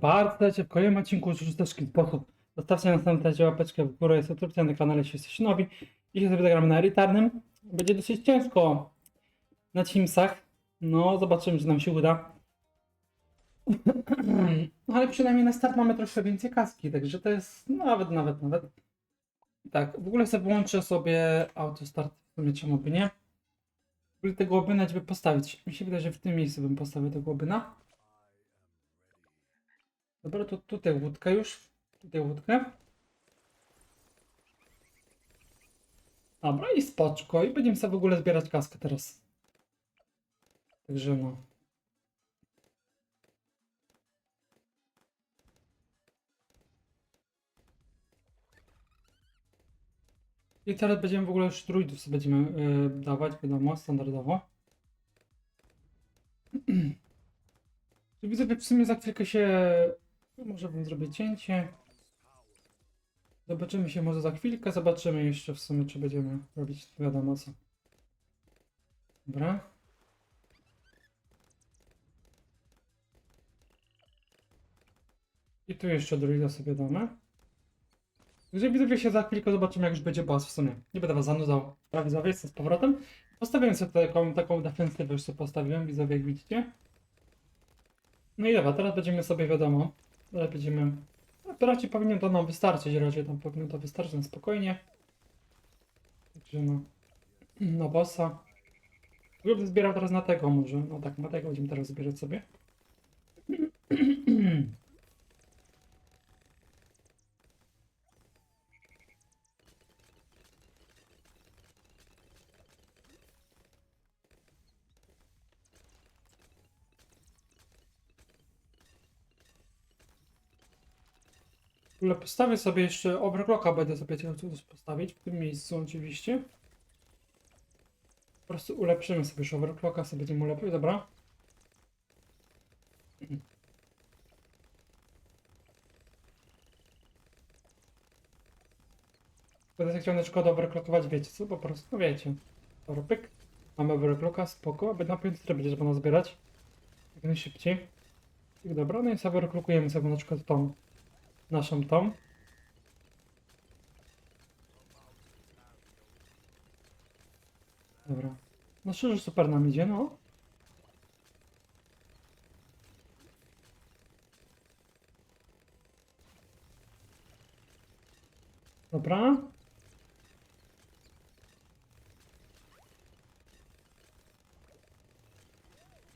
bardzo serdecznie w kolejnym odcinku Żużteczki sposób. Zostawcie na samym razie łapeczkę w górę, subskrypcję na kanale, jeśli jesteście nowi. Jeśli sobie zagramy na elitarnym, będzie dosyć ciężko na Teamsach. No, zobaczymy, czy nam się uda. Ale przynajmniej na start mamy troszkę więcej kaski, także to jest nawet, nawet, nawet. Tak, w ogóle sobie wyłączę sobie autostart, w sumie czemu by nie. W ogóle tego łobyna żeby postawić. Mi się wydaje, że w tym miejscu bym postawił tego łobyna. Dobra, to tutaj łódkę już. Tutaj łódkę. Dobra, i spoczko. I będziemy sobie w ogóle zbierać kaskę teraz. Także no. I teraz będziemy w ogóle już druidów będziemy yy, dawać, wiadomo, standardowo. Widzę, że w sumie za chwilkę się... Może bym zrobię cięcie. Zobaczymy się może za chwilkę, zobaczymy jeszcze w sumie, czy będziemy robić wiadomo co. Dobra. I tu jeszcze druida sobie damy. Jeżeli widzowie się za chwilkę zobaczymy, jak już będzie boss w sumie. Nie będę was zanudzał. Dobra, widzowie, jestem z powrotem. Postawiłem sobie taką, taką defensywę, już sobie postawiłem, widzowie, jak widzicie. No i dobra, teraz będziemy sobie wiadomo, teraz będziemy... Raczej powinien to nam wystarczyć, raczej tam powinno to wystarczyć na spokojnie. Także no, na bossa. Zbierał teraz na tego może, no tak, na tego będziemy teraz zbierać sobie. W postawię sobie jeszcze overclocka, będę sobie chciał coś postawić w tym miejscu oczywiście. Po prostu ulepszymy sobie już overclocka, sobie będziemy ulepszyć, dobra. Będę chciał na przykład overclockować, wiecie co, po prostu, no wiecie. Dobra, pyk. Mamy overclocka, spoko, będę na pewno tyle będzie trzeba zbierać. Jak najszybciej. I dobra, no i sobie overclockujemy sobie na przykład tą naszą tą. Dobra. No szczerze super nam idzie, no. Dobra.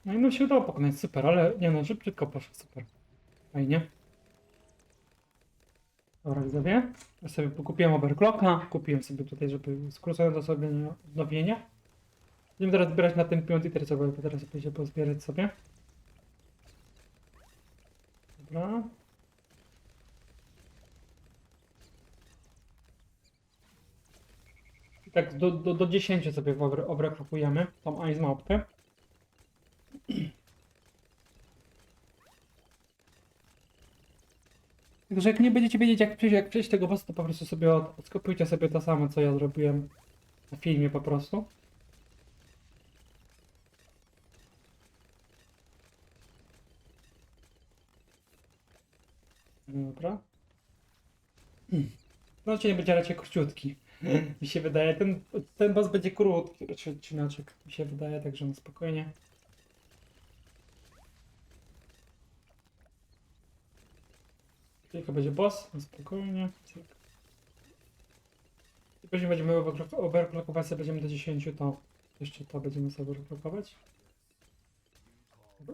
No i no się udało pokonać, super, ale nie no, szybciutko poszło, super. Fajnie. Dobra, widzowie. Ja sobie kupiłem overclocka, kupiłem sobie tutaj, żeby skrócone to sobie odnowienia. Będziemy teraz zbierać na ten piąty, teraz sobie, teraz się pozbierać sobie. Dobra. I tak do, do, do 10 sobie over- overclockujemy tą ice małpkę. Także jak nie będziecie wiedzieć jak przejść, jak przejść tego bossa, to po prostu sobie od, odskopujcie sobie to samo, co ja zrobiłem na filmie po prostu. Dobra. No cię nie będzie raczej króciutki. Mi się wydaje, ten, ten boss będzie krótki, raczej odcinaczek. Mi się wydaje, także na spokojnie. Tylko będzie boss, na spokojnie. I później będziemy overclock- overclockować, sobie będziemy do 10, to jeszcze to będziemy sobie overclockować.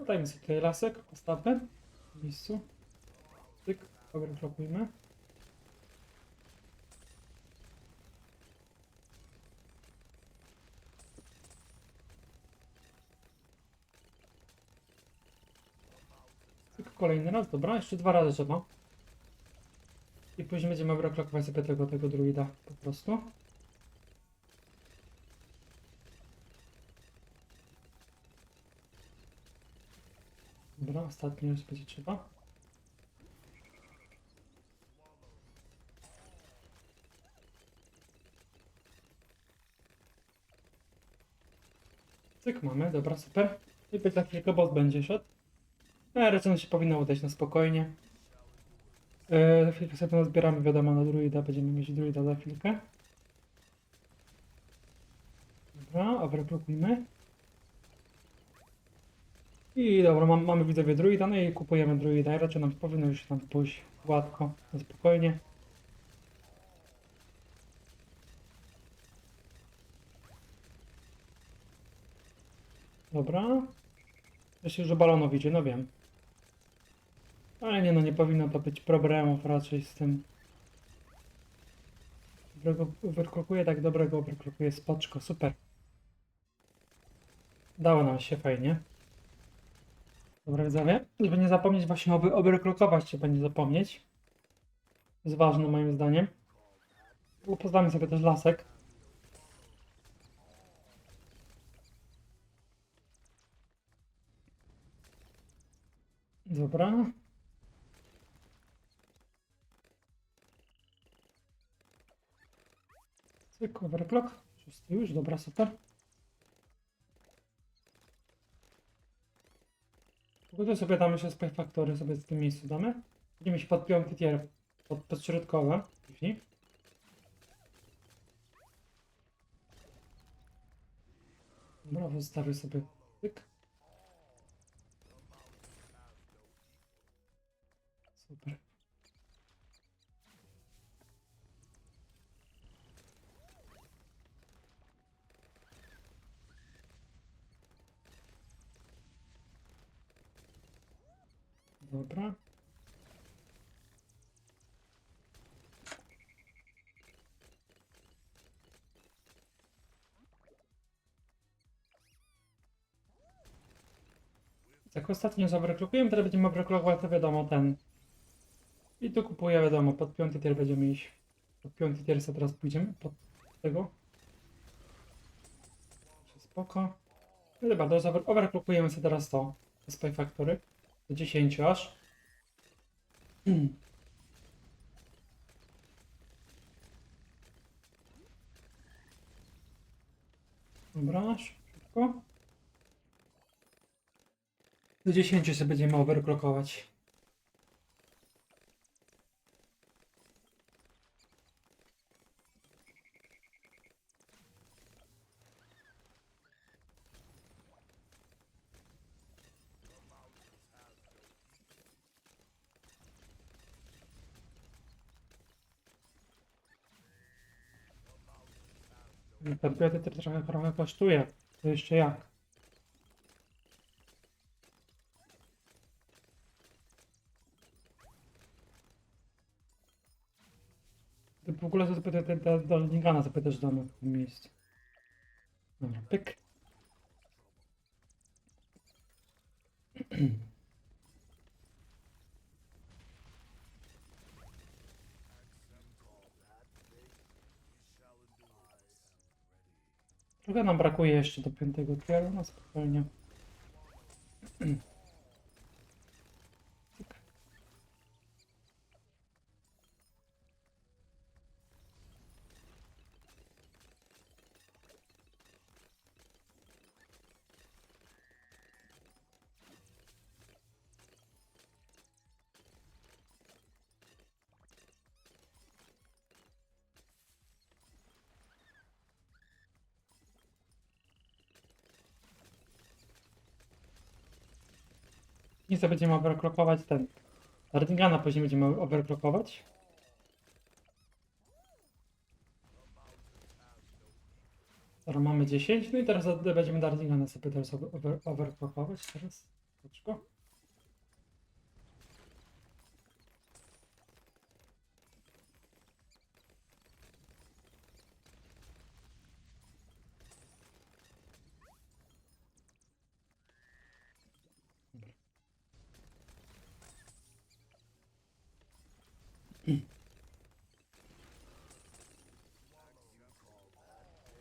Dajmy sobie tutaj lasek, postawmy w miejscu. Tyk, overclockujmy. Tyk, kolejny raz, dobra, jeszcze dwa razy trzeba. Później będziemy overclockować sobie tego, tego druida po prostu. Dobra, ostatni już będzie trzeba. Cyk mamy, dobra, super. I za chwilkę boss będzie szedł. No, raczej się powinno udać na spokojnie. Yy, za chwilkę sobie zbieramy, wiadomo, na druida. Będziemy mieć druida za chwilkę. Dobra, overclockujmy. I dobra, mam, mamy widzowie druida, no i kupujemy druida. Raczej nam powinno już tam pójść gładko, spokojnie. Dobra. Myślę, że balonów idzie, no wiem. Ale nie no, nie powinno to być problemów raczej z tym. Dobrego overclockuje, tak dobrego overclockuje, spoczko, super. Dało nam się fajnie. Dobra widzowie, żeby nie zapomnieć właśnie oby overclockować trzeba nie zapomnieć. Jest ważne moim zdaniem. Poznamy sobie też lasek. Dobra. Cyk, overclock. Szósty już, dobra, super. Pogodę sobie damy się Spy Factory, sobie w tym miejscu damy. Będziemy się pod piąty tier, pod, pod środkowe później. Dobra, zostawię sobie. Tak, ostatnio zabreklokujemy, teraz będziemy brekować, to wiadomo, ten. I tu kupuję, wiadomo, pod piąty tier będziemy iść. Pod piąty tier sobie teraz pójdziemy, pod tego. Spoko. No dobra, to overclockujemy sobie teraz to. Spy Factory. Do 10 aż. Dobra, szybko. Do 10 sobie będziemy overclockować. Ten to trochę, trochę kosztuje. To jeszcze jak? Ogóle to sobie te, te, do Lingana w tym miejscu. Dobra, pyk. Trochę nam brakuje jeszcze do piątego tieru, no spokojnie. I co będziemy overclockować ten. Ardingana później będziemy overclockować. Teraz mamy 10, no i teraz będziemy Dardingana sobie teraz over, overclockować teraz. Poczko.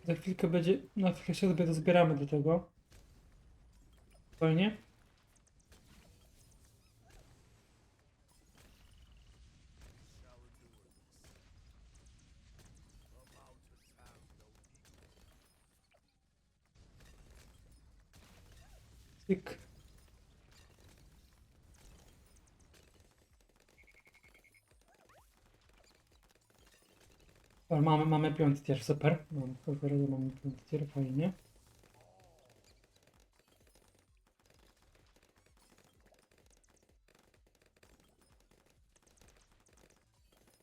Za chwilkę będzie, na się sobie dozbieramy do tego. Spokojnie. Cyk. Ale mamy, mamy piąty tier, super. Mamy, super, mamy piąty tier, fajnie.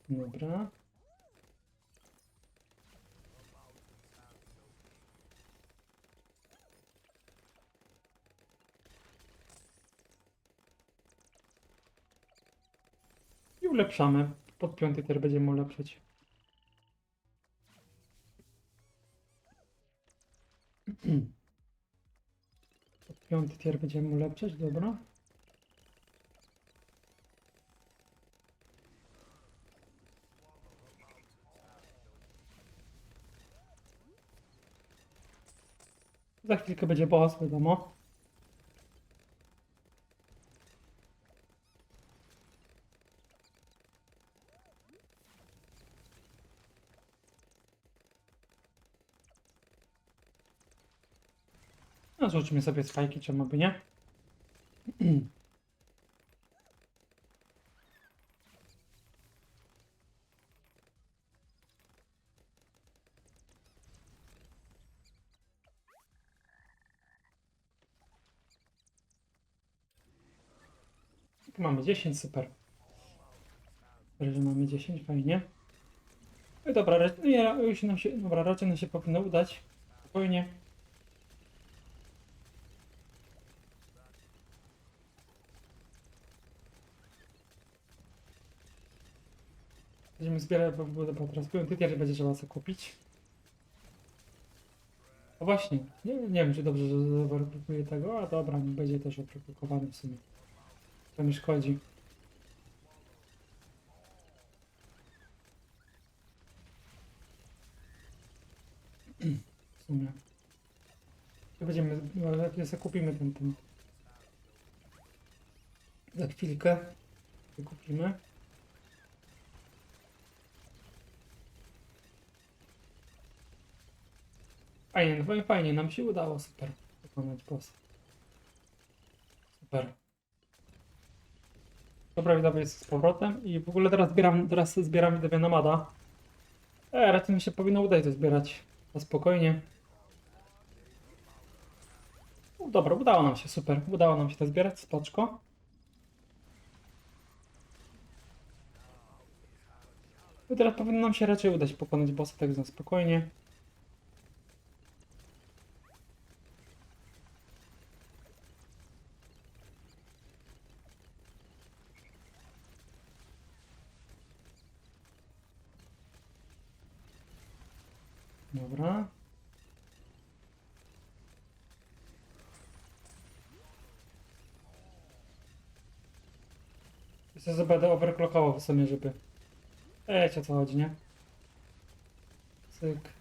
Dobra. I ulepszamy. Pod piąty tier będziemy ulepszać. Piąty tier będziemy ulepszać, dobra. Za chwilkę będzie boss, wiadomo. Rzućmy sobie spajki, czemu by nie? Mamy 10, super. Że mamy 10, fajnie. No dobra, ra- no już nam się, dobra, raczej nam się powinno udać. Spokojnie. Będziemy zbierać, bo, bo, bo teraz tier będzie trzeba sobie kupić. No właśnie, nie, nie wiem czy dobrze, że zawarkuję tego, a dobra, nie będzie też oprakowany w sumie. To mi szkodzi. W sumie. To będziemy, lepiej sobie kupimy ten, ten. Za chwilkę. Kupimy. Fajnie, no fajnie, nam się udało, super. Wykonać boss. Super. Dobra, widzowie, jest z powrotem i w ogóle teraz zbieram, teraz zbieram widzowie namada. E, raczej mi się powinno udać to zbierać. Na spokojnie. No, dobra, udało nam się, super. Udało nam się to zbierać, spoczko. I teraz powinno nam się raczej udać pokonać bossa tak na spokojnie. Dobra. Jeszcze będę overclockował w sumie, żeby... Wiecie o co chodzi, nie? Cyk.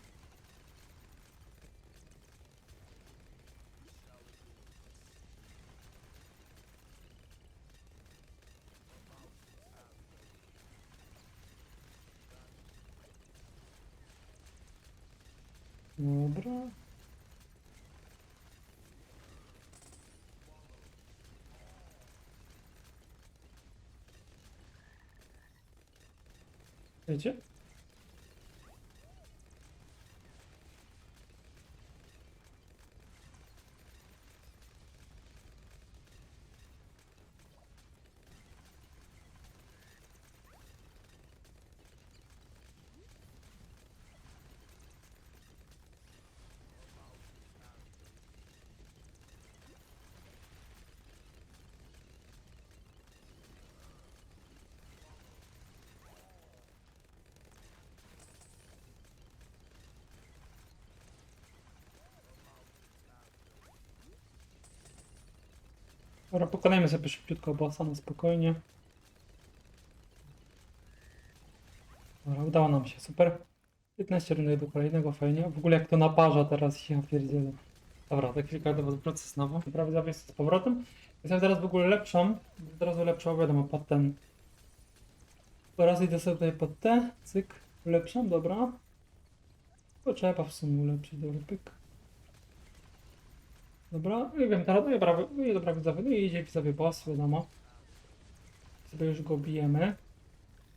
Dobra. Wiecie? Dobra, pokonajmy sobie szybciutko bossa na spokojnie. Dobra, udało nam się, super. 15 rynek do kolejnego, fajnie. W ogóle jak to naparza teraz się pierdzielę. Dobra, za chwilkę do was wrócę znowu. Prawie zawies z powrotem. Jestem teraz w ogóle lepszą. Teraz ulepszał, wiadomo, pod ten. Teraz idę sobie tutaj pod te. Cyk. Ulepszam, dobra. To trzeba w sumie ulepszyć, dobra, pyk. Dobra, i wiem, teraz, no i dobra, no i dobra, widzowie, no i idzie widzowie boss, wiadomo. Sobie już go bijemy.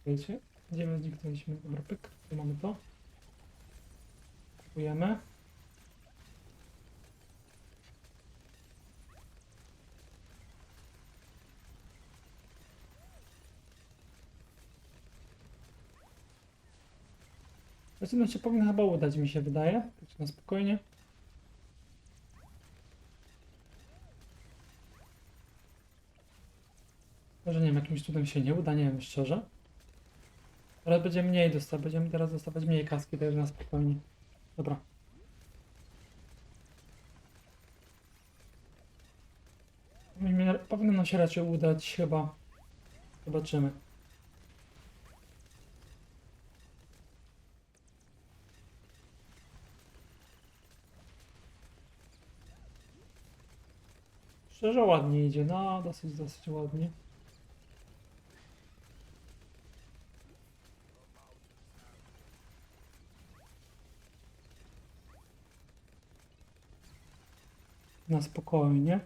Wiecie, idziemy zniknęliśmy, dobra, pyk, tu mamy to. Kupujemy. Zresztą no się powinno chyba udać, mi się wydaje. Tak na spokojnie. Może nie wiem, jakimś cudem się nie uda, nie wiem szczerze. Ale będzie mniej dostawać, będziemy teraz dostawać mniej kaski, także na spokojnie. Dobra. Powinno nam się raczej udać chyba. Zobaczymy. Szczerze ładnie idzie, no dosyć, dosyć ładnie. Na spokojnie.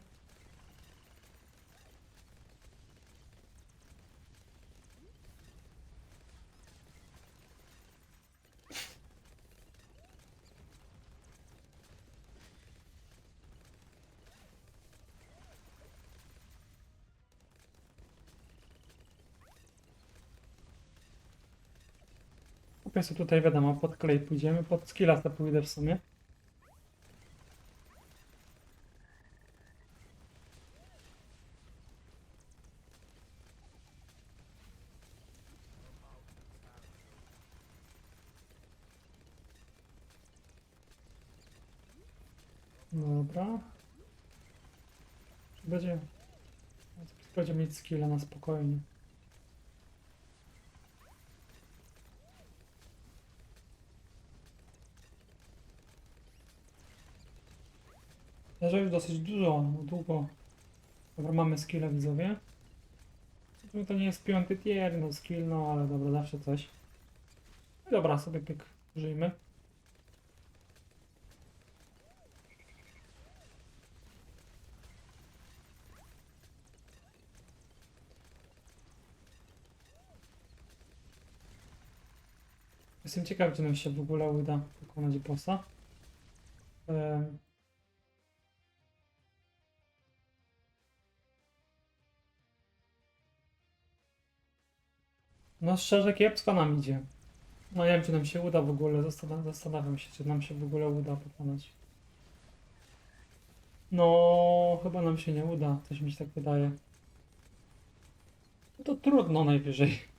Tutaj, wiadomo, pod klej pójdziemy, pod skilla pójdę w sumie. Dobra. Czy Będzie... Będzie mieć skilla na spokojnie. Leży już dosyć dużo, no długo. Dobra, mamy skilla widzowie. To nie jest piąty tier, no skill, no ale dobra, zawsze coś. No dobra, sobie pyk, użyjmy. Jestem ciekaw, czy nam się w ogóle uda pokonać bossa. Em, No szczerze kiepsko nam idzie. No nie wiem czy nam się uda w ogóle, Zastan- zastanawiam się czy nam się w ogóle uda pokonać. No chyba nam się nie uda, coś mi się tak wydaje. No to trudno najwyżej.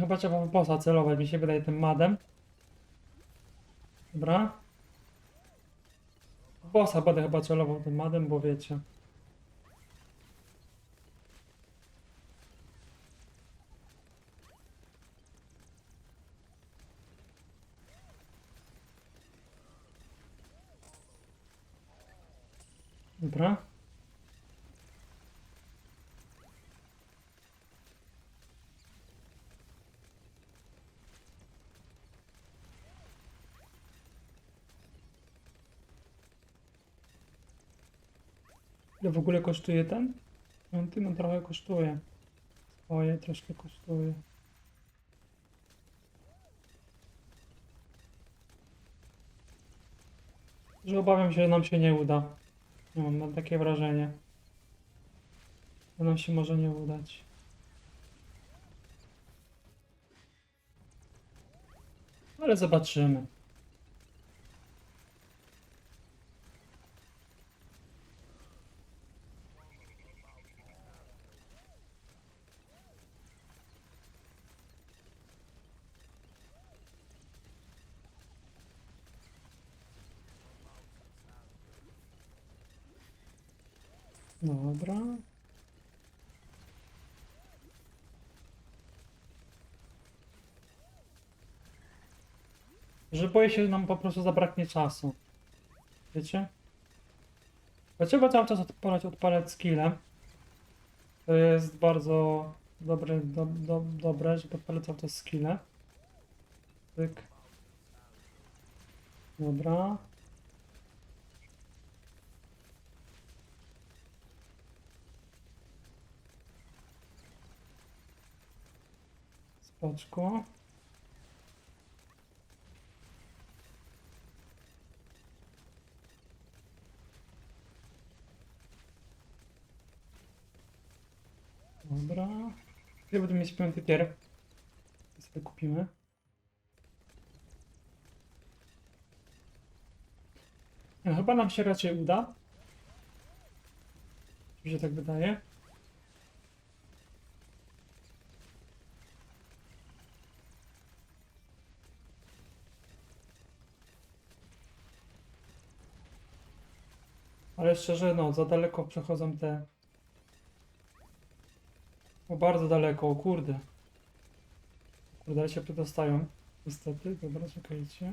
Chyba trzeba bossa celować, mi się wydaje tym madem. Dobra. Bossa będę chyba celował tym madem, bo wiecie. Dobra. Ile w ogóle kosztuje ten? No ty no trochę kosztuje. Swoje troszkę kosztuje. Że obawiam się, że nam się nie uda. Nie mam, mam takie wrażenie. Że nam się może nie udać. Ale zobaczymy. Dobra. Że boję się, że nam po prostu zabraknie czasu. Wiecie? Trzeba cały czas odpalać, odpalać skille. To jest bardzo dobre, do, do, dobre, żeby odpalać cały czas skille. Tyk. Dobra. Spoczko. Dobra. Ja będę mieć piąty tier. To sobie kupimy. No, chyba nam się raczej uda. Mi się tak wydaje. Szczerze, no, za daleko przechodzą te... O, bardzo daleko, o kurde. Kurde, ale się przedostają. Niestety, dobra, czekajcie.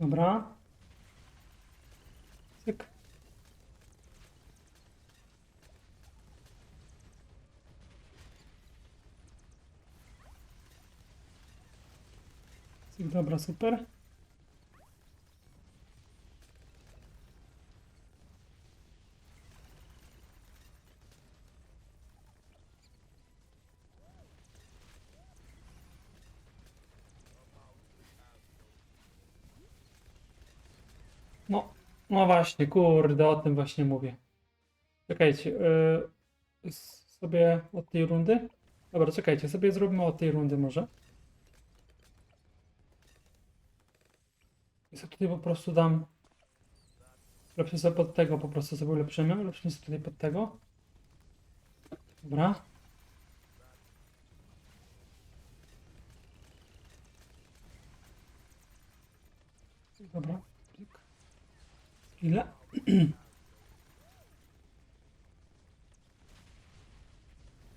Dobra. Cyk. Cyk, dobra, super. No, właśnie, kurde, o tym właśnie mówię. Czekajcie, yy, sobie od tej rundy? Dobra, czekajcie, sobie zrobimy od tej rundy może. I sobie tutaj po prostu dam... Lepszy sobie pod tego, po prostu sobie ulepszymy. Ulepszymy sobie tutaj pod tego. Dobra. Dobra. Ile?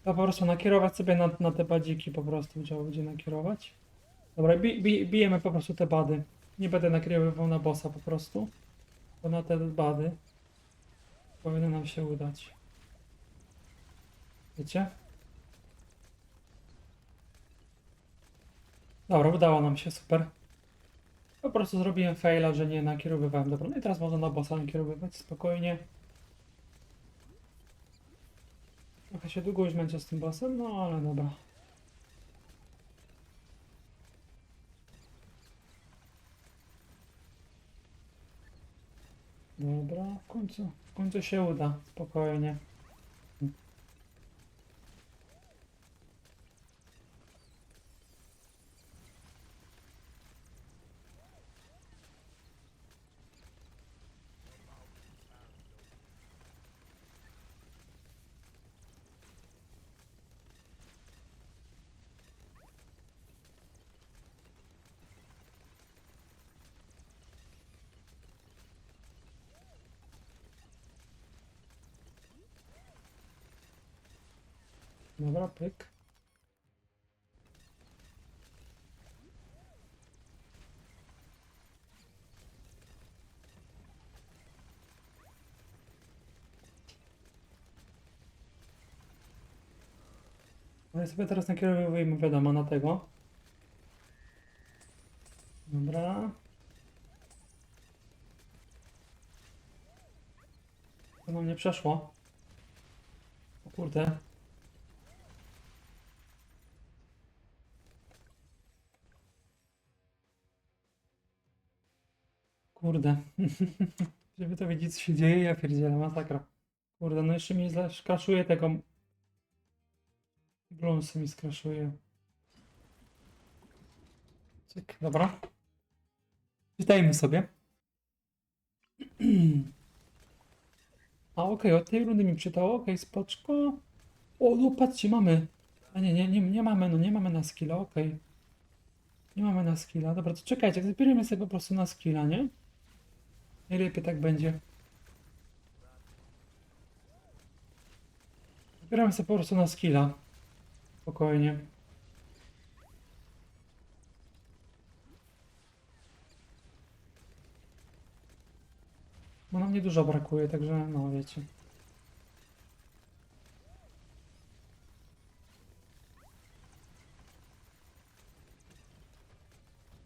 To po prostu nakierować sobie na, na te badziki, po prostu trzeba będzie nakierować. Dobra, bi, bi, bijemy po prostu te bady. Nie będę nakierowywał na bossa po prostu, bo na te bady powinno nam się udać. Wiecie? Dobra, udało nam się, super. Po prostu zrobiłem faila, że nie nakierowywałem. No i teraz można na bossa nakierowywać spokojnie. Trochę się długo już męczę z tym bossem, no ale dobra. Dobra, w końcu, w końcu się uda, spokojnie. Dobra, pyk. No i sobie teraz nakierowujemy, wiadomo, na tego. Dobra. To nam nie przeszło. O kurde. Kurde. Żeby to wiedzieć, co się dzieje, ja pierdzielę, masakra. Kurde, no jeszcze mi skraszuje tego... Bloomsy mi skraszuje. Cyk, dobra. Czytajmy sobie. A okej, od tej rundy mi przydało, okej, spoczko. O, no patrzcie, mamy. A nie, nie, nie, nie mamy, no nie mamy na skilla, okej. Nie mamy na skilla, dobra, to czekajcie, zbieramy sobie po prostu na skilla, nie? Najlepiej tak będzie. Zbieramy sobie po prostu na skilla. Spokojnie. Bo nam niedużo brakuje, także no wiecie.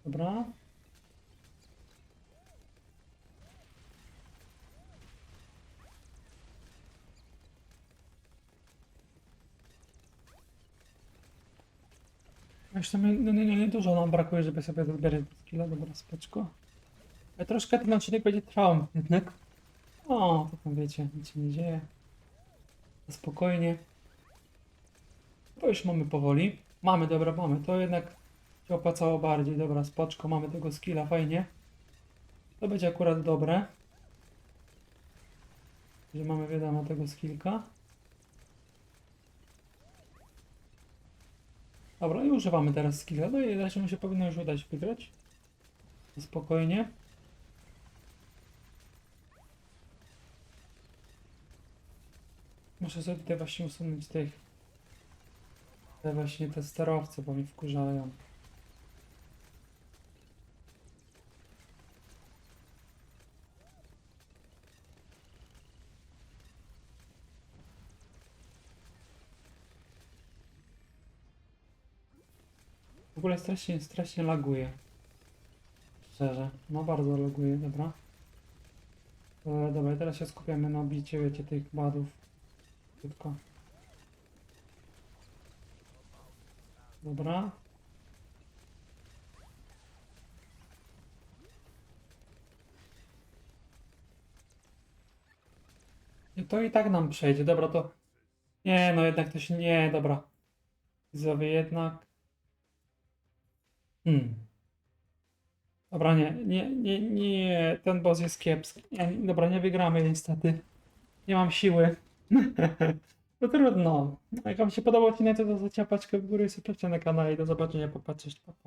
Dobra. Jeszcze mi, no, nie, nie, nie dużo nam brakuje, żeby sobie zbierać skilla, dobra, spoczko. Ale troszkę ten odcinek będzie trwał jednak. O, to tam wiecie, nic się nie dzieje. Spokojnie. To już mamy powoli. Mamy, dobra, mamy. To jednak się opłacało bardziej. Dobra, spoczko, mamy tego skilla, fajnie. To będzie akurat dobre. Że mamy, wiadomo, tego skillka. Dobra, i używamy teraz skilla. No i raczej się powinno już udać wygrać. Spokojnie. Muszę sobie tutaj właśnie usunąć tych... Te właśnie te sterowce, bo mi wkurzają. Ogóle strasznie, strasznie laguje. Szczerze, no bardzo laguje, dobra. E, dobra, i teraz się skupiamy na bicie, wiecie, tych badów. Szybko. Dobra. I to i tak nam przejdzie, dobra, to... Nie, no jednak to się... Nie, dobra. Widzowie, jednak... Hmm. Dobra, nie, nie, nie, nie, ten boss jest kiepski. Nie, dobra, nie wygramy niestety. Nie mam siły. No trudno. Jak wam się podobał odcinek, to zostawcie paczkę w górę i subskrypcję na kanale i do zobaczenia, popatrzeć. Pa, pa.